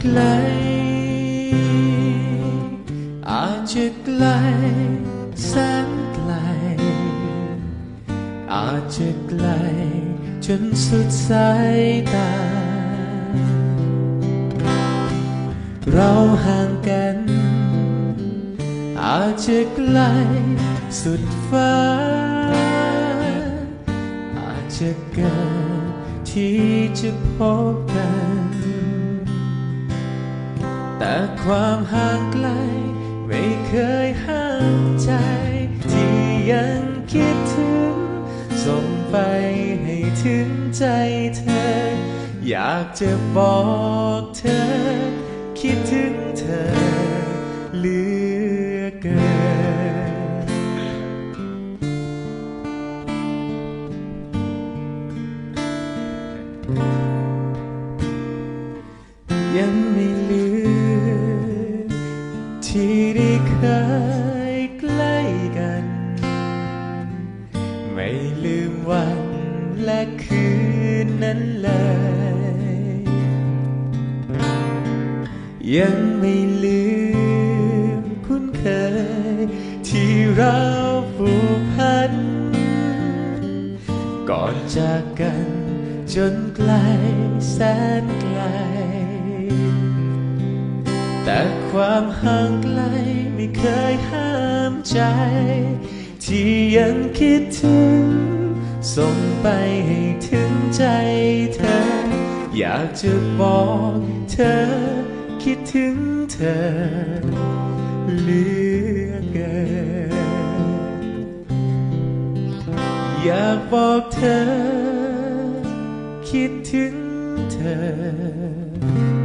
ไกล อาจจะไกลแสนไกล อาจจะไกลจนสุดสายตา เราห่างกัน อาจจะไกลสุดฟ้า อาจจะเกินที่จะพบกัน แต่ความห่างไกล ไม่เคยห้ามใจ ที่ยังคิดถึง ส่งไปให้ถึงใจเธอ อยากจะบอกเธอ คิดถึงเธอเหลือเกินยังไม่ เคยใกล้กัน ไม่ลืมวันและคืนนั้นเลย ยังไม่ลืมคุ้นเคย ที่เราผูกพัน ก่อนจากกันจนไกลแสนไกล แต่ความห่างไกล ใจ ที่ยังคิดถึง ส่งไปให้ถึงใจเธอ อยากจะบอกเธอ คิดถึงเธอเหลือเกิน อยากบอกเธอ คิดถึงเธอเหลือ